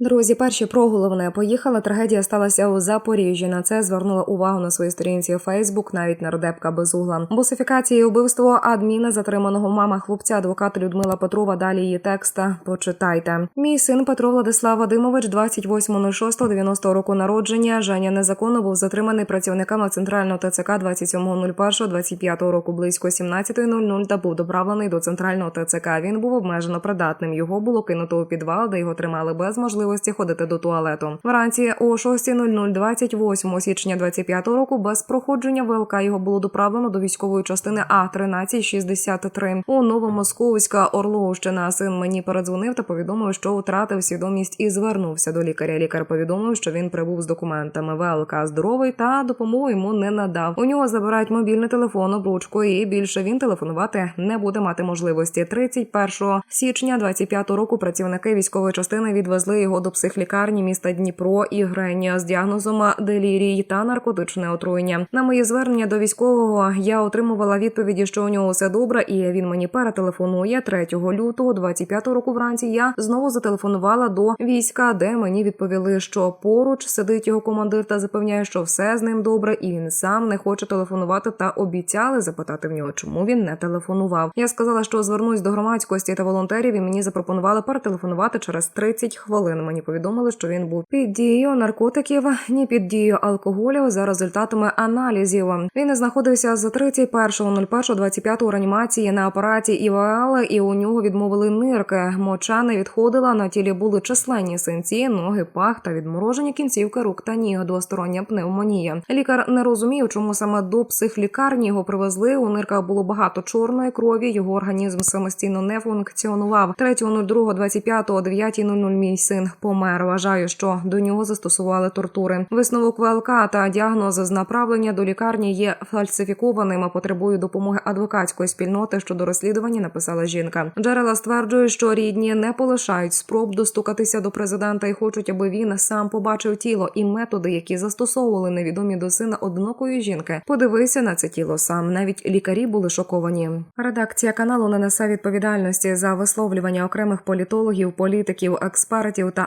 Друзі, перші про головне поїхали. Трагедія сталася у Запоріжжі. На це звернула увагу на своїй сторінці у Фейсбук, навіть нардепка безугла. Босифікація і убивство адміна затриманого мама хлопця, адвокат Людмила Петрова. Далі її текста. Почитайте. Мій син Петро Владислав Вадимович, 28.06.90 року народження. Женя незаконно був затриманий працівниками центрального ТЦК 27.01.25 року близько 17.00 та був доправлений до центрального ТЦК. Він був обмежено придатним. Його було кинуто у підвал, де його тримали без можливості ходити до туалету. Вранці о 6.00 28 січня 25 року без проходження ВЛК його було доправлено до військової частини А 1363 у Новомосковська Орловщина. Син мені передзвонив та повідомив, що втратив свідомість і звернувся до лікаря. Лікар повідомив, що він прибув з документами. ВЛК здоровий та допомогу йому не надав. У нього забирають мобільний телефон, обручку, і більше він телефонувати не буде мати можливості. 31 січня 25 року працівники військової частини відвезли його до психлікарні міста Дніпро і Гренія з діагнозом делірій та наркотичне отруєння. На мої звернення до військового я отримувала відповіді, що у нього все добре, і він мені перетелефонує 3 лютого 25 року. Вранці я знову зателефонувала до війська, де мені відповіли, що поруч сидить його командир та запевняє, що все з ним добре, і він сам не хоче телефонувати. Та обіцяли запитати в нього, чому він не телефонував. Я сказала, що звернусь до громадськості та волонтерів, і мені запропонували перетелефонувати через 30 хвилин. Мені повідомили, що він був під дією наркотиків, ні під дією алкоголю за результатами аналізів. Він знаходився з 31.01.25 у реанімації на апараті ІВЛ, і у нього відмовили нирки. Моча не відходила. На тілі були численні синці, ноги, пах та відморожені кінцівки рук та ніг, двостороння пневмонія. Лікар не розумів, чому саме до психлікарні його привезли. У нирках було багато чорної крові. Його організм самостійно не функціонував. 3.02.25 о 9.00 мій син помер. Вважаю, що до нього застосували тортури. Висновок ВЛК та діагноз з направлення до лікарні є фальсифікованим. а Потребує допомоги адвокатської спільноти щодо розслідування. Написала жінка. Джерела стверджують, що рідні не полишають спроб достукатися до президента і хочуть, аби він сам побачив тіло і методи, які застосовували невідомі до сина одинокої жінки. Подивися на це тіло сам. Навіть лікарі були шоковані. Редакція каналу не несе відповідальності за висловлювання окремих політологів, політиків, експертів та